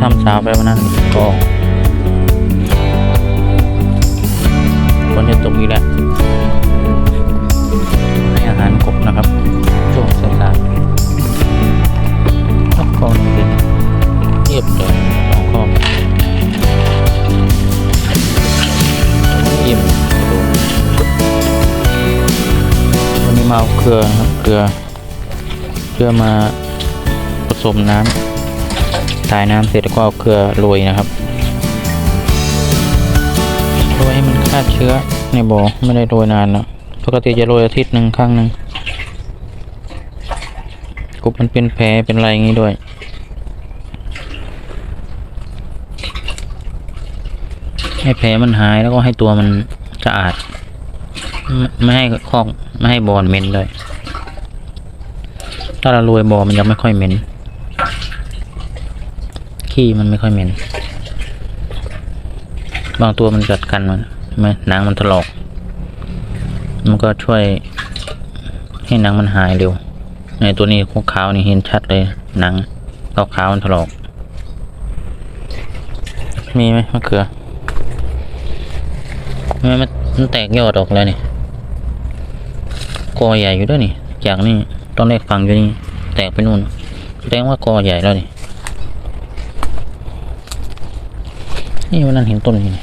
ทำสาวไปวันนั้นก็ฝนจะตกอีกแล้วให้อาหารกบนะครับ ช่วงสายๆแล้วก็เป็นเทียบเลยสองข้ออิ่มวันนี้มาเอาเกลือครับเกลือเกลือมาผสมน้ำ ถ่ายน้ำเสร็จแล้วก็เอาเกลือโรยนะครับโรยให้มันฆ่าเชื้อในบ่อไม่ได้โรยนานแล้วปกติจะโรยอาทิตย์หนึ่งครั้งหนึ่งกบมันเป็นแผลเป็นอะไรอย่างนี้ด้วยให้แผลมันหายแล้วก็ให้ตัวมันสะอาด ไม่ให้คอกไม่ให้บอลเหม็นเลย ถ้าเราโรยบอมันยังไม่ค่อยเหม็น ขี้มันไม่ค่อยเหม็น บางตัวมันกัดกันมันใช่ไหมหนังมันถลอก มันก็ช่วยให้หนังมันหายเร็ว ในตัวนี้ขขาวนี่เห็นชัดเลยหนังขาวๆมันถลอก มีไหมมะเขือไม่มันมันแตกยอดออกแล้วนี่กอใหญ่อยู่ด้วยนี่ จากนี่ตอนแรกฟังอยู่นี่ แตกไปนู่นแสดงว่ากอใหญ่แล้วนี่ นี่วันนั้นเห็นต้นนี้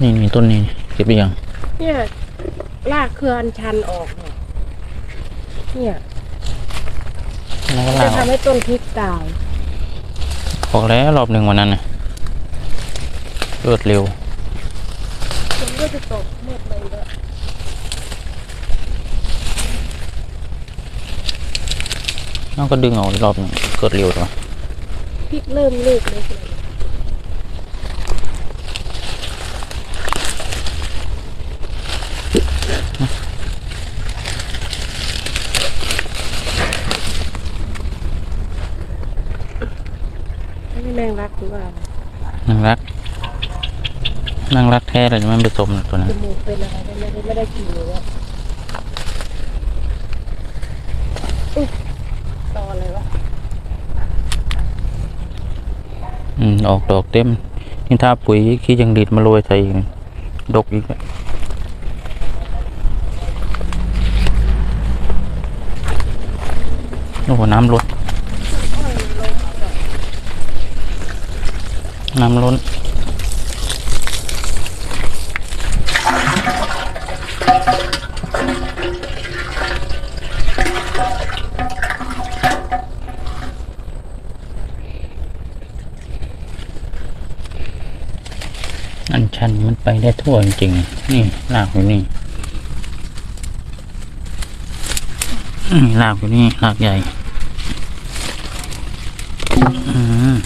นี่นี่ต้นนี้เก็บไปยัง เนี่ยลากเครืออัญชันออกเนี่ยเนี่ยแล้วก็จะลากออกทำให้ต้นพริกตายออกแล้วรอบหนึ่งวันนั้นนะรวดเร็วฝนก็จะตกมืดเลยด้วยน้องก็ดึงออกอีกรอบหนึ่งเกิดเร็วตัวพริกเริ่มลูกเล็กเลย แมงรักหรือว่าอะไรนางรักนางรักแท้เลยมันผสมนะตัวนั้นจมูกเป็นอะไรก็ไม่ได้ไม่ได้กินเลยอะอุ๊ยตออะไรวะอืมออกดอกเต็มนี่ถ้าปุ๋ยขี้จังดีดมาโรยใส่อีกนะดกอีกอะโอ้โหน้ำล้น น้ำล้นอันชันมันไปได้ทั่วจริงๆนี่ลากอยู่นี่ลากอยู่นี่ลากใหญ่ อืม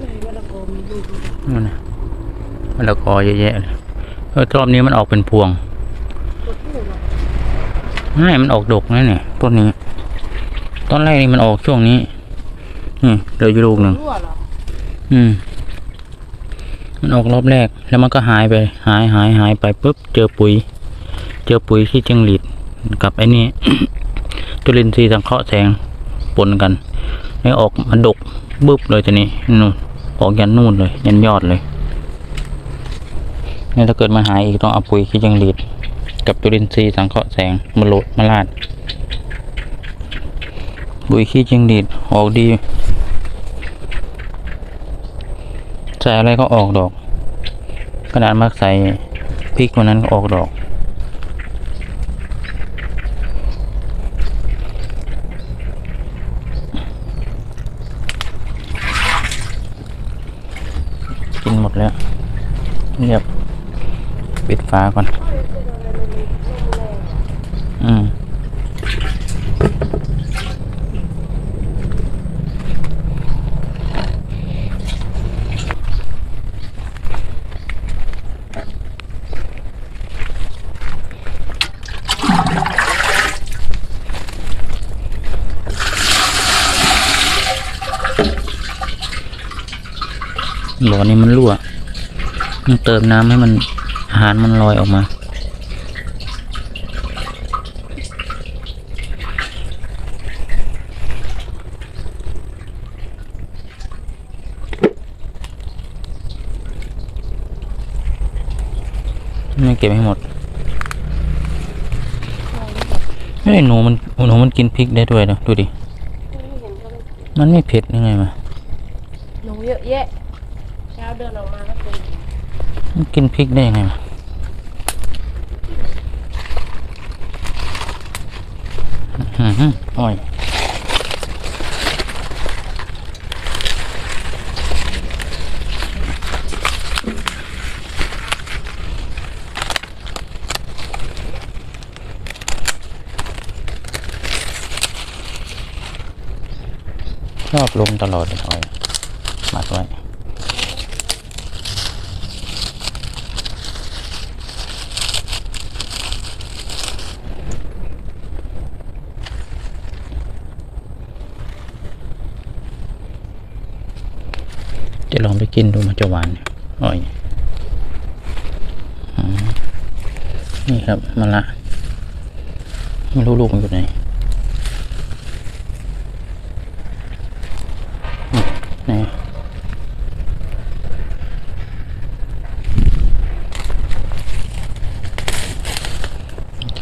ไหนวะละกอมีลูกด้วย นู่นนะมะละก อเยอะแยะเลยเออรอบนี้มันออกเป็นพวงตัวผู้เหรอไม่มันออกดกนะเนี่ยต้นนี้ ตอนแรกนี่มันออกช่วงนี้นี่เหลืออยู่ลูกหนึ่งรั่วเหรออืม มันออกรอบแรก แล้วมันก็หายไป หายหายหายไปปุ๊บเจอปุ๋ย เจอปุ๋ยที่จังหลีดกับไอ้นี่จุลินทรีย์สังเคราะห์แสงปนกันแล้วออกมาดกบึบเลยทีนี้นู่นออกยันนู่นเลย ยันยอดเลย นี่ถ้าเกิดมาหายอีกต้องเอาปุ๋ยที่จังหลีดกับจุลินทรีย์สังเคราะห์แสงมาโหลดมาลาด ปุ๋ยขี้จิงหรีดออกดีใส่อะไรก็ออกดอก ขนาดมักใส่พริกวันนั้นก็ออกดอกกินหมดแล้วเรียบ ปิดฟ้าก่อน อืมหลอนี้มันรั่วต้องเติมน้ำให้มัน อาหารมันลอยออกมาไม่เก็บให้หมดเฮ้หนูมันหนูมันกินพริกได้ด้วยนะดูดิ มันไม่เผ็ดยังไงมาหนูเยอะแยะเช้าเดินออกมา มันกินพริกได้ยังไงอื้อโอ้ยชอบลงตลอดเลยอ้อยมัดไว้ จะลองไปกินดูมันจะหวานอร่อยนี่ครับมะละไม่รู้ลูกมันอยู่ไหนอืม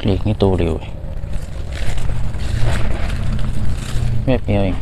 ไหลีกนี่โตเร็วแม่เปียวเอง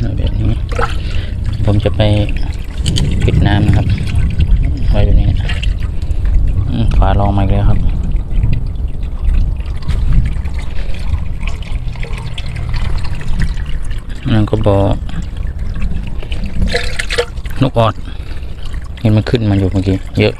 เอาแบบนี้ ผมจะไปปิด น้ำนะครับไว้แบบนี้ฝาลองมาอีกแล้วครับนั่นก็บอกนกออดเห็นมันขึ้นมาอยู่เมื่อกี้เยอะ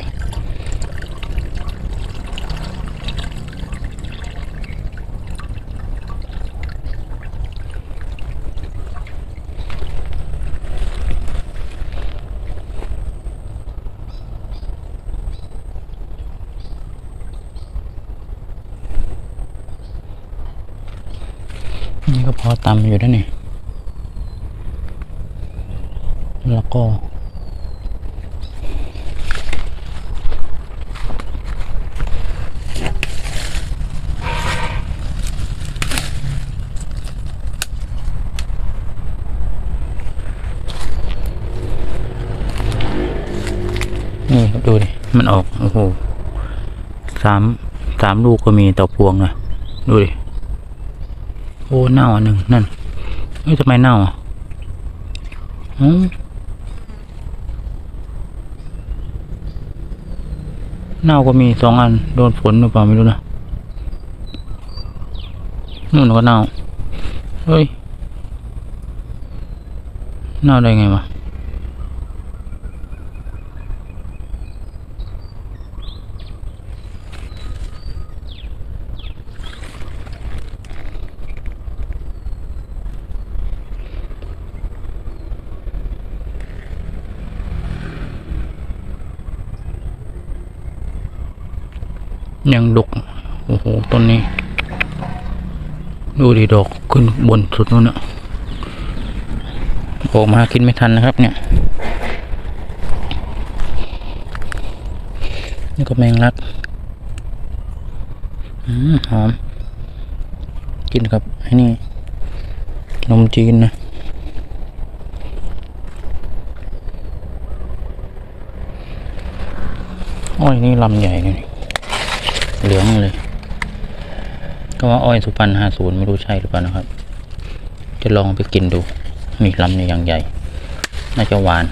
อตำอยู่แล้วนี่ แล้วก็นี่ดูดิ มันออก โอ้โหสามสามลูกก็มีต่อพวงนะ ดูดิ โอ้เน่าอันหนึ่งนั่นเฮ้ยทำไมเน่าอะอืมเน่าก็มีสองอันโดนฝนหรือเปล่าไม่รู้นะนู่นก็เน่าเฮ้ยเน่าได้ไงวะ ยังดก โอ้โห ต้นนี้ ดูดิดอกขึ้นบนสุดนู่นอะออกมากินไม่ทันนะครับ เนี่ย นี่ก็แมงลักอืมหอม กินกับไอ้นี่นมจีนนะอ้อยนี่ลำใหญ่เลย เหลืองเลย ก็ว่าอ้อยสุพรรณห้าศูนย์ไม่รู้ใช่หรือเปล่านะครับ จะลองไปกินดู นี่ลำนี้อย่างใหญ่ น่าจะหวาน